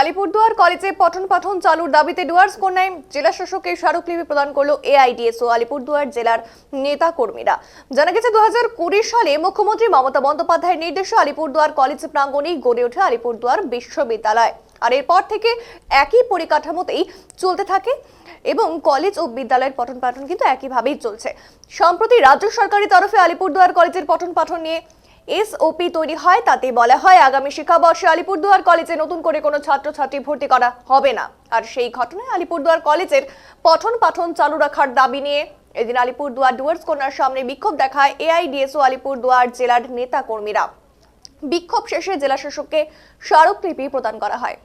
আলিপুরদুয়ার কলেজে পঠন পাঠন চালুর দাবিতে ডুয়ার্স কন্যায় জেলা শাসককে স্মারকলিপি প্রদান করল ও আলিপুরদুয়ার জেলার নেতা কর্মীরা জানা গেছে দু হাজার কুড়ি সালে মুখ্যমন্ত্রী মমতা বন্দ্যোপাধ্যায়ের নির্দেশে আলিপুরদুয়ার কলেজ প্রাঙ্গণেই গড়ে ওঠে আলিপুরদুয়ার বিশ্ববিদ্যালয়। আর এরপর থেকে একই পরিকাঠামোতেই চলতে থাকে এবং কলেজ ও বিদ্যালয়ের পঠন পাঠন কিন্তু একইভাবেই চলছে। সম্প্রতি রাজ্য সরকারের তরফে আলিপুরদুয়ার কলেজের পঠন পাঠন নিয়ে এসওপি তৈরি হয় তাতে বলা হয় আগামী শিক্ষাবর্ষে আলিপুরদুয়ার কলেজে নতুন করে কোনো ছাত্রছাত্রী ভর্তি করা হবে না। আর সেই ঘটনায় আলিপুরদুয়ার কলেজের পঠন পাঠন চালু রাখার দাবি নিয়ে এদিন আলিপুরদুয়ার ডুয়ার্স কন্যার সামনে বিক্ষোভ দেখায় এআইডিএসও আলিপুরদুয়ার জেলার নেতা কর্মীরা বিক্ষোভ শেষে জেলাশাসককে স্মারকলিপি প্রদান করা হয়।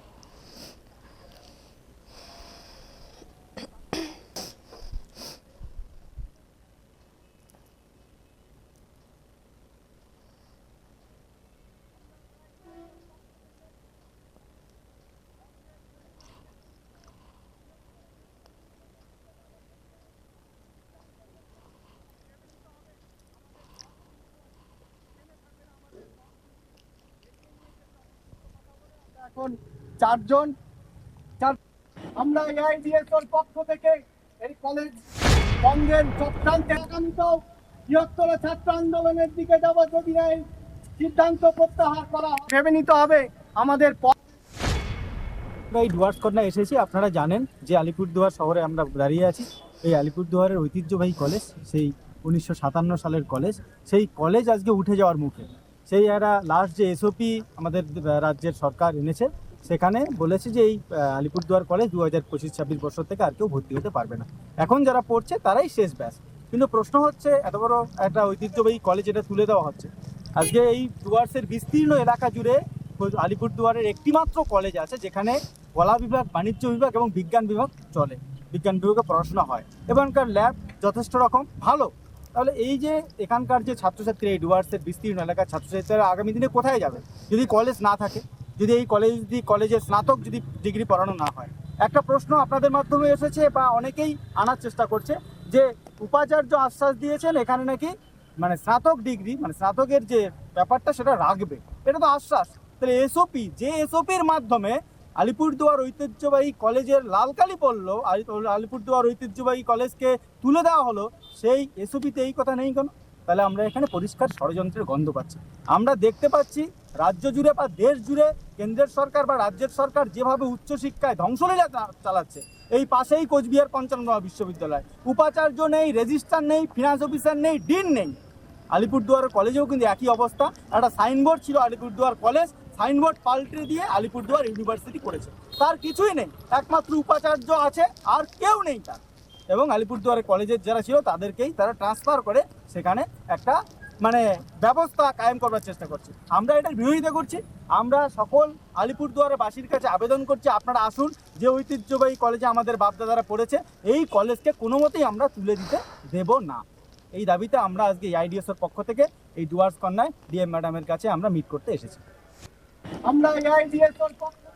এখন চারজন। চার আমরা এআইডিএসওর পক্ষ থেকে এই কলেজ বন্ধের চক্রান্তে আগামীতেও বৃহত্তর ছাত্র আন্দোলনের দিকে যাব যদি এই সিদ্ধান্ত প্রত্যাহার করা। ভেবে নিতে হবে আমাদের আমরা এই ডুয়ার্স এসেছি, আপনারা জানেন যে আলিপুরদুয়ার শহরে আমরা দাঁড়িয়ে আছি। এই আলিপুরদুয়ারের ঐতিহ্যবাহী কলেজ, সেই উনিশশো সাতান্ন সালের কলেজ। সেই কলেজ আজকে উঠে যাওয়ার মুখে। সেই একটা লাস্ট যে এসওপি আমাদের রাজ্যের সরকার এনেছে, সেখানে বলেছে যে এই আলিপুরদুয়ার কলেজ দু হাজার পঁচিশ ছাব্বিশ বছর থেকে আর কেউ ভর্তি হতে পারবে না। এখন যারা পড়ছে তারাই শেষ ব্যাস কিন্তু প্রশ্ন হচ্ছে, এত বড় একটা ঐতিহ্যবাহী কলেজ এটা তুলে দেওয়া হচ্ছে। আজকে এই ডুয়ার্সের বিস্তীর্ণ এলাকা জুড়ে আলিপুরদুয়ারের একটিমাত্র কলেজ আছে যেখানে কলা বিভাগ, বাণিজ্য বিভাগ এবং বিজ্ঞান বিভাগ চলে। বিজ্ঞান বিভাগে পড়াশোনা হয়। এখানকার ল্যাব যথেষ্ট রকম, ভালো। তাহলে এই যে এখানকার যে ছাত্রছাত্রী এই ডুয়ার্সের বিস্তীর্ণ এলাকার ছাত্রছাত্রীরা আগামী দিনে কোথায় যাবে? যদি কলেজ না থাকে, যদি এই কলেজ যদি কলেজে স্নাতক যদি ডিগ্রি পড়ানো না হয়, একটা প্রশ্ন আপনাদের মাধ্যমে এসেছে বা অনেকেই আনার চেষ্টা করছে যে উপাচার্য আশ্বাস দিয়েছেন এখানে নাকি মানে স্নাতক ডিগ্রি মানে স্নাতকের যে ব্যাপারটা সেটা রাখবে। এটা তো আশ্বাস। তাহলে এসওপি যে এসওপির মাধ্যমে আলিপুরদুয়ার ঐতিহ্যবাহী কলেজের লালকালি পড়ল আলি- আলিপুরদুয়ার ঐতিহ্যবাহী কলেজকে তুলে দেওয়া হলো, সেই এসওপিতে এই কথা নেই কেন? তাহলে আমরা এখানে পরিষ্কার ষড়যন্ত্রের গন্ধ পাচ্ছি। আমরা দেখতে পাচ্ছি রাজ্য জুড়ে বা দেশ জুড়ে কেন্দ্রের সরকার বা রাজ্যের সরকার যেভাবে উচ্চশিক্ষায় ধ্বংসলীলা চালাচ্ছে, এই পাশেই কোচবিহার পঞ্চানন বিশ্ববিদ্যালয়। উপাচার্য নেই, রেজিস্ট্রার নেই, ফিনান্স অফিসার নেই, ডিন নেই। আলিপুরদুয়ার কলেজেও কিন্তু একই অবস্থা। একটা সাইনবোর্ড ছিল আলিপুরদুয়ার কলেজ সাইনবোর্ড পাল্টে দিয়ে আলিপুরদুয়ার ইউনিভার্সিটি করেছে। তার কিছুই নেই, একমাত্র উপাচার্য আছে, আর কেউ নেই তার। এবং আলিপুরদুয়ারের কলেজের যারা ছিল, তাদেরকেই তারা ট্রান্সফার করে সেখানে একটা মানে ব্যবস্থা কায়েম করবার চেষ্টা করছে। আমরা এটার বিরোধিতা করছি। আমরা সকল আলিপুরদুয়ারের বাসীর কাছে আবেদন করছি, আপনারা আসুন, যে ঐতিহ্যবাহী কলেজে আমাদের বাপদাদারা পড়েছে, এই কলেজকে কোনো মতেই আমরা তুলে দিতে দেব না। এই দাবিতে আমরা আজকে আইডিএসের পক্ষ থেকে এই ডুয়ার্স কন্যায় ডিএম ম্যাডামের কাছে আমরা মিট করতে এসেছি। আমরা এআইডিএসওর পক্ষ